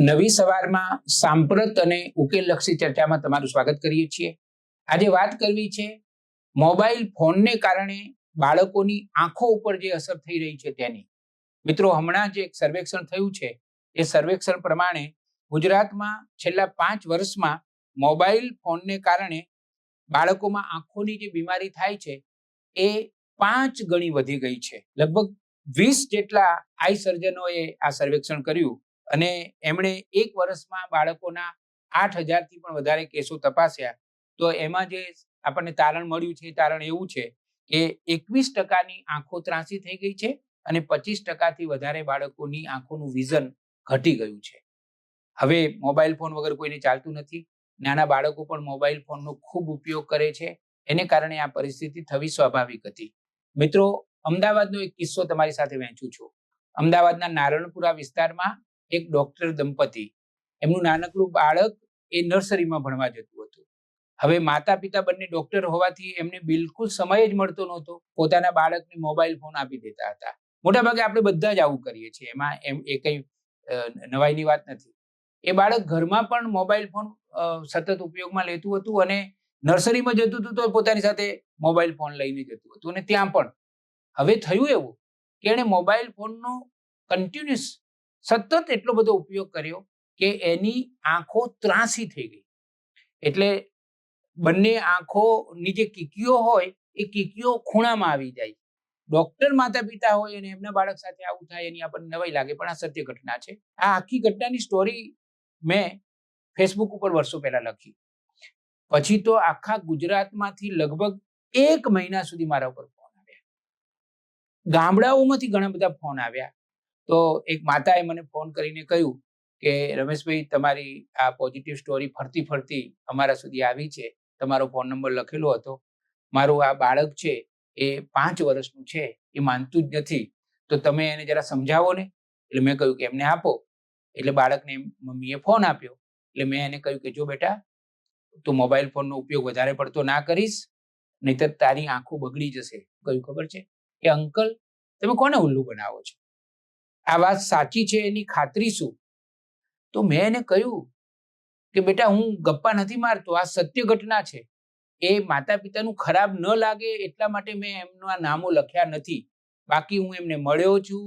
નવી સવારમાં સાંપ્રત અને ઉકેલલક્ષી ચર્ચામાં તમારું સ્વાગત કરીએ છીએ. આજે વાત કરવી છે મોબાઈલ ફોનને કારણે બાળકોની આંખો ઉપર જે અસર થઈ રહી છે તેની. મિત્રો, હમણાં જે એક સર્વેક્ષણ થયું છે. એ સર્વેક્ષણ પ્રમાણે ગુજરાતમાં છેલ્લા પાંચ વર્ષમાં મોબાઈલ ફોનને કારણે બાળકોમાં આંખોની જે બીમારી થાય છે એ પાંચ ગણી વધી ગઈ છે. લગભગ વીસ જેટલા આઈ સર્જનોએ આ સર્વેક્ષણ કર્યું. અને એમણે એક વર્ષમાં બાળકોના આઠ હજારથી પણ વધારે કેસો તપાસ્યા. તો એમાં જે આપણને તારણ મળ્યું છે તારણ એવું છે કે એકવીસ ટકાની આંખો ત્રાસી થઈ ગઈ છે અને પચીસ ટકાથી વધારે બાળકોની આંખોનું વિઝન ઘટી ગયું છે. હવે મોબાઈલ ફોન વગર કોઈને ચાલતું નથી. નાના બાળકો પણ મોબાઈલ ફોનનો ખૂબ ઉપયોગ કરે છે. એને કારણે આ પરિસ્થિતિ થવી સ્વાભાવિક હતી. મિત્રો, અમદાવાદનો એક કિસ્સો તમારી સાથે વહેંચું છું. અમદાવાદના નારણપુરા વિસ્તારમાં એક ડોક્ટર દંપતી. એમનું નાનકડું બાળક એ નર્સરીમાં ભણવા જતું હતું. હવે માતા પિતા બંને ડોક્ટર હોવાથી એમને બિલકુલ સમય જ મળતો નહોતો. પોતાના બાળકને મોબાઈલ ફોન આપી દેતા હતા. મોટાભાગે આપણે બધા જ આવું કરીએ છીએ. એમાં એમ એ કઈ નવાઈની વાત નથી. એ બાળક ઘરમાં પણ મોબાઈલ ફોન સતત ઉપયોગમાં લેતું હતું અને નર્સરીમાં જતું હતું તો પોતાની સાથે મોબાઈલ ફોન લઈને જતું હતું અને ત્યાં પણ. હવે થયું એવું કે એણે મોબાઈલ ફોનનો કન્ટિન્યુઅસ સતત એટલો બધો ઉપયોગ કર્યો કે એની આંખો ત્રાસી થઈ ગઈ. એટલે બંને આંખોની જે કીકીઓ હોય, એ કીકીઓ ખૂણામાં આવી જાય. ડોક્ટર માતા પિતા હોય અને એમના બાળક સાથે આવું થાય એની આપણને નવાઈ લાગે, પણ આ સત્ય ઘટના છે. આ આખી ઘટનાની સ્ટોરી મેં ફેસબુક ઉપર વર્ષો પહેલા લખી. પછી તો આખા ગુજરાતમાંથી લગભગ એક મહિના સુધી મારા ઉપર ફોન આવ્યા. ગામડાઓમાંથી ઘણા બધા ફોન આવ્યા. તો એક માતાએ મને ફોન કરીને કહ્યું કે, રમેશભાઈ, તમારી આ પોઝિટિવ સ્ટોરી ફરતી ફરતી અમારા સુધી આવી છે. તમારો ફોન નંબર લખેલો હતો. મારું આ બાળક છે એ પાંચ વર્ષનું છે. એ માનતું જ નથી. તો તમે એને જરા સમજાવો ને. એટલે મેં કહ્યું કે, એમને આપો. એટલે બાળકને મમ્મીએ ફોન આપ્યો. એટલે મેં એને કહ્યું કે, જો બેટા, તું મોબાઈલ ફોનનો ઉપયોગ વધારે પડતો ના કરીશ, નહીતર તારી આંખો બગડી જશે. કહ્યું, ખબર છે? કે અંકલ, તમે કોને ઉલ્લુ બનાવો છો? આ વાત સાચી છે એની ખાતરી શું? તો મેં એને કહ્યું કે બેટા હું ગપ્પા નથી મારતો, આ સત્ય ઘટના છે. એ માતા પિતાનું ખરાબ ન લાગે એટલા માટે મેં એમના નામો લખ્યા નથી. બાકી હું એમને મળ્યો છું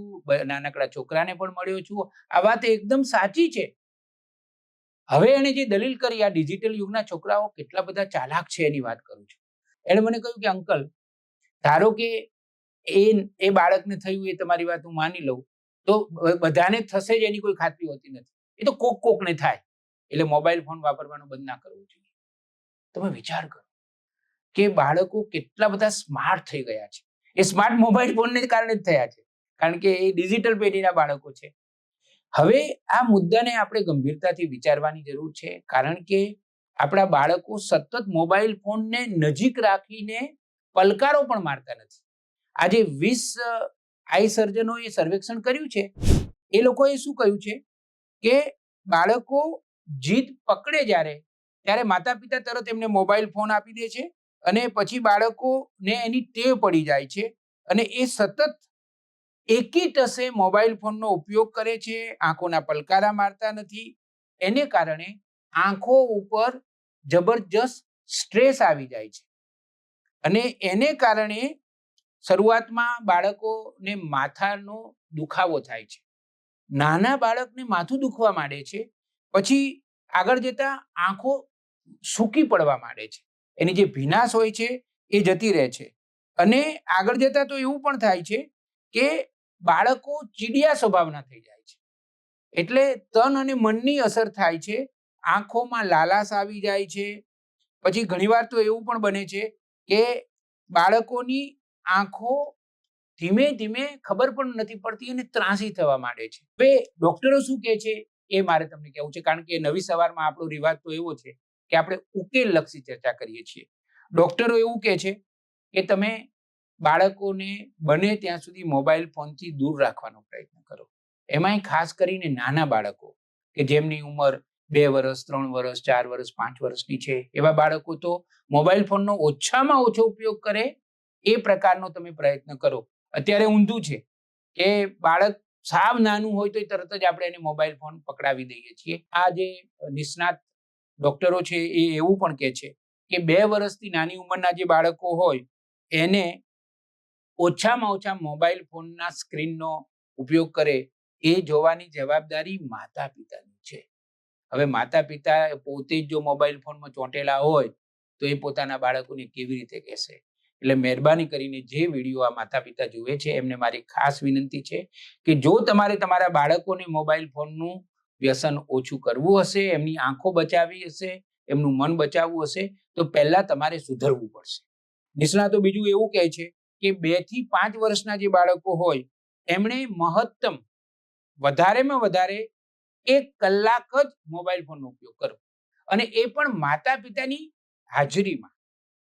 નાનકડા છોકરાને પણ મળ્યો છું. આ વાત એકદમ સાચી છે. હવે એણે જે દલીલ કરી, આ ડિજિટલ યુગના છોકરાઓ કેટલા બધા ચાલાક છે એની વાત કરું છું. એણે મને કહ્યું કે અંકલ, ધારો કે એ એ બાળકને થયું એ તમારી વાત હું માની લઉં. તો બધાને થશે જ એની કોઈ ખાતરી હોતી નથી. એ તો કોક કોકને થાય. એટલે મોબાઈલ ફોન વાપરવાનું બંધ ના કરવું જોઈએ. તમે વિચાર કરો કે બાળકો કેટલા બધા સ્માર્ટ થઈ ગયા છે. એ સ્માર્ટ મોબાઈલ ફોનને કારણે જ થયા છે. કારણ કે એ ડિજિટલ પેઢીના બાળકો છે. હવે આ મુદ્દાને આપણે ગંભીરતાથી વિચારવાની જરૂર છે. કારણ કે આપણા બાળકો સતત મોબાઈલ ફોનને નજીક રાખીને પલકારો પણ મારતા નથી. આજે વીસ આઈ સર્જનોએ સર્વેક્ષણ કર્યું છે. એ લોકોએ શું કહ્યું છે? કે બાળકો જીદ પકડે જ્યારે, ત્યારે માતા પિતા તરત એમને મોબાઈલ ફોન આપી દે છે અને પછી બાળકોને એની ટેવ પડી જાય છે અને એ સતત એકી ટસે મોબાઈલ ફોનનો ઉપયોગ કરે છે, આંખોના પલકારા મારતા નથી. એને કારણે આંખો ઉપર જબરજસ્ત સ્ટ્રેસ આવી જાય છે. અને એને કારણે શરૂઆતમાં બાળકોને માથાનો દુખાવો થાય છે. નાના બાળકને માથું દુખવા માંડે છે, પછી આગળ જતા આંખો સૂકી પડવા માંડે છે. એની જે ભીનાશ હોય છે, એ જતી રહે છે. અને આગળ જતા તો એવું પણ થાય છે કે બાળકો ચીડિયા સ્વભાવના થઈ જાય છે. એટલે તન અને મનની અસર થાય છે, આંખોમાં લાલાશ આવી જાય છે. પછી ઘણીવાર તો એવું પણ બને છે કે બાળકોની આંખો ધીમે ધીમે ખબર પણ નથી પડતી અને ત્રાસી થવા માંડે છે. હવે ડોક્ટરો શું કહે છે? એ મારે તમને કહેવું છે, કારણ કે નવી સવારમાં આપણો રિવાજ તો એવો છે કે આપણે ઉકેલ લક્ષી ચર્ચા કરીએ છીએ. ડોક્ટરો એવું કહે છે કે તમે બાળકોને બને ત્યાં સુધી મોબાઈલ ફોનથી દૂર રાખવાનો પ્રયત્ન કરો. એમાંય ખાસ કરીને નાના બાળકો કે જેમની ઉંમર બે વર્ષ ત્રણ વર્ષ ચાર વર્ષ પાંચ વર્ષની છે, એવા બાળકો તો મોબાઈલ ફોનનો ઓછામાં ઓછો ઉપયોગ કરે એ પ્રકારનો તમે પ્રયત્ન કરો. અત્યારે ઊંધું છે કે બાળક સાવ નાનું હોય તો તરત જ આપણે એને મોબાઈલ ફોન પકડાવી દઈએ છીએ. આ જે નિષ્ણાત ડોક્ટરો છે એ એવું પણ કહે છે કે બે વર્ષથી નાની ઉંમરના જે બાળકો હોય એને ઓછામાં ઓછા મોબાઈલ ફોનના સ્ક્રીનનો ઉપયોગ કરે એ જોવાની જવાબદારી માતા પિતાની છે. હવે માતા પિતા પોતે જ જો મોબાઈલ ફોનમાં ચોંટેલા હોય તો એ પોતાના બાળકોને કેવી રીતે કહેશે? એટલે મહેરબાની કરીને જે વીડિયો આ માતા પિતા જુએ છે, એમને મારી ખાસ વિનંતી છે કે જો તમારે તમારા બાળકોને મોબાઈલ ફોનનું વ્યસન ઓછું કરવું હશે, એમની આંખો બચાવવી હશે, એમનું મન બચાવવું હશે, તો પહેલા તમારે સુધરવું પડશે. નિષ્ણાતો બીજું એવું કહે છે કે બેથી પાંચ વર્ષના જે બાળકો હોય, એમણે મહત્તમ વધારેમાં વધારે એક કલાક જ મોબાઈલ ફોનનો ઉપયોગ કરવો. અને એ પણ માતા પિતાની હાજરીમાં.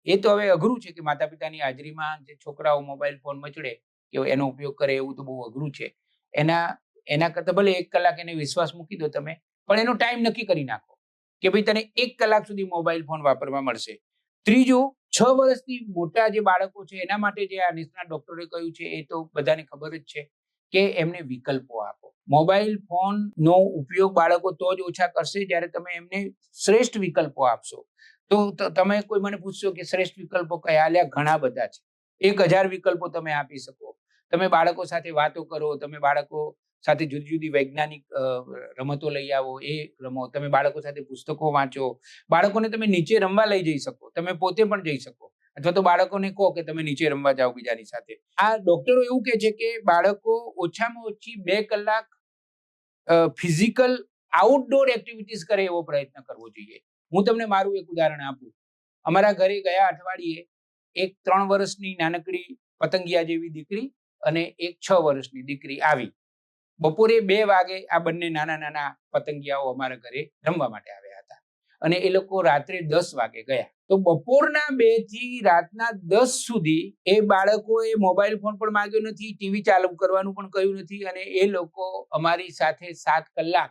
એ તો હવે અઘરું છે કે માતા પિતાની હાજરીમાં જે છોકરાઓ મોબાઈલ ફોન મચડે કે એનો ઉપયોગ કરે એવું તો બહુ અઘરું છે. એના એના કરતાં ભલે એક કલાક એને વિશ્વાસ મૂકી દો તમે, પણ એનો ટાઈમ નક્કી કરી નાખો કે ભાઈ તને એક કલાક સુધી મોબાઈલ ફોન વાપરવા મળશે. ત્રીજું, છ વર્ષથી મોટા જે બાળકો છે એના માટે જે આ નિષ્ણાત ડોક્ટરે કહ્યું છે એ તો બધાને ખબર જ છે કે એમને વિકલ્પો આપો. મોબાઈલ ફોનનો ઉપયોગ બાળકો તો જ ઓછા કરશે જ્યારે તમે એમને શ્રેષ્ઠ વિકલ્પો આપશો. તો તમે કોઈ મને પૂછશો કે શ્રેષ્ઠ વિકલ્પો કયા? આલ્યા ઘણા બધા છે. એક હજાર વિકલ્પો તમે આપી શકો. તમે બાળકો સાથે વાતો કરો, તમે બાળકો સાથે જુદી જુદી વૈજ્ઞાનિક રમતો લઈ આવો, એ રમો. તમે બાળકો સાથે પુસ્તકો વાંચો. બાળકોને તમે નીચે રમવા લઈ જઈ શકો. તમે પોતે પણ જઈ શકો. અથવા તો બાળકોને કહો કે તમે નીચે રમવા જાઓ બીજાની સાથે. આ ડોક્ટરો એવું કહે છે કે બાળકો ઓછામાં ઓછી બે કલાક ફિઝિકલ આઉટડોર એક્ટિવિટીઝ કરે એવો પ્રયત્ન કરવો જોઈએ. હું તમને મારું એક ઉદાહરણ આપું. અમારા ઘરે ગયા અઠવાડિયે એક ત્રણ વર્ષની નાનકડી પતંગિયા જેવી દીકરી અને એક છ વર્ષની દીકરી આવી. બપોરે બે વાગે આ બંને નાના નાના પતંગિયાઓ અમારા ઘરે રમવા માટે આવ્યા હતા. અને એ લોકો રાત્રે દસ વાગે ગયા. તો બપોરના બેથી રાતના દસ સુધી એ બાળકોએ મોબાઈલ ફોન પણ માંગ્યો નથી, ટીવી ચાલુ કરવાનું પણ કહ્યું નથી અને એ લોકો અમારી સાથે સાત કલાક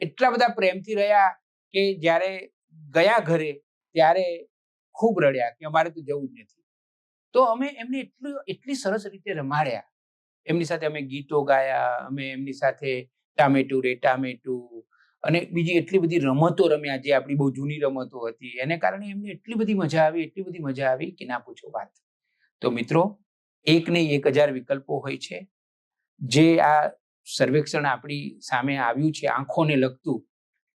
એટલા બધા પ્રેમથી રહ્યા કે જ્યારે ગયા ઘરે ત્યારે ખૂબ રડ્યા કે અમારે તો જવું જ નથી. તો અમે એમને એટલું, એટલી સરસ રીતે રમાડ્યા. એમની સાથે અમે ગીતો ગાયા, અમે એમની સાથે ટામેટું, રે ટામેટું અને બીજી એટલી બધી રમતો રમ્યા જે આપણી બહુ જૂની રમતો હતી. એને કારણે એમને એટલી બધી મજા આવી, એટલી બધી મજા આવી કે ના પૂછો વાત. તો મિત્રો, એક નહીં એક હજાર વિકલ્પો હોય છે. જે આ સર્વેક્ષણ આપણી સામે આવ્યું છે આંખોને લગતું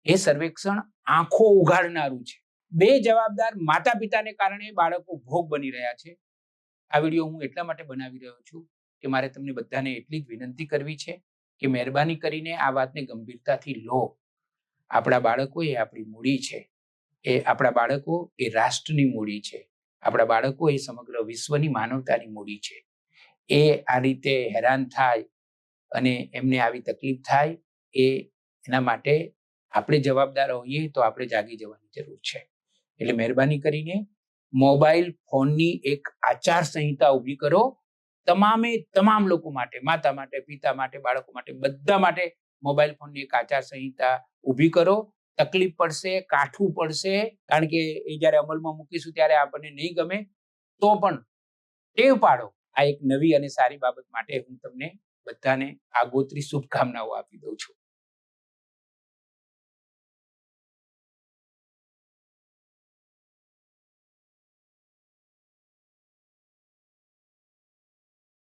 એ સર્વેક્ષણ આંખો ઉઘાડનારું છે. બે જવાબદાર માતા પિતાને કારણે બાળકો ભોગ બની રહ્યા છે. આ વીડિયો હું એટલા માટે બનાવી રહ્યો છું કે મારે તમને બધાને એટલી જ વિનંતી કરવી છે કે મહેરબાની કરીને આ વાતને ગંભીરતાથી લો. આપણા બાળકો એ આપણી મૂડી છે. એ આપણા બાળકો એ રાષ્ટ્રની મૂડી છે. આપણા બાળકો એ સમગ્ર વિશ્વની માનવતાની મૂડી છે. એ આ રીતે હેરાન થાય અને એમને આવી તકલીફ થાય એ એના માટે આપણે જવાબદાર હોઈએ તો આપણે જાગી જવાની જરૂર છે. એટલે મહેરબાની કરીને મોબાઈલ ફોનની એક આચાર સંહિતા ઊભી કરો. તમામે તમામ લોકો માટે, માતા માટે, પિતા માટે, બાળકો માટે, બધા માટે મોબાઈલ ફોનની એક આચાર સંહિતા ઊભી કરો. તકલીફ પડશે, કાઠું પડશે, કારણ કે એ જ્યારે અમલમાં મૂકીશું ત્યારે આપણને નહીં ગમે, તો પણ ટેવ પાડો. આ એક નવી અને સારી બાબત માટે હું તમને બધાને આગોતરી શુભકામનાઓ આપી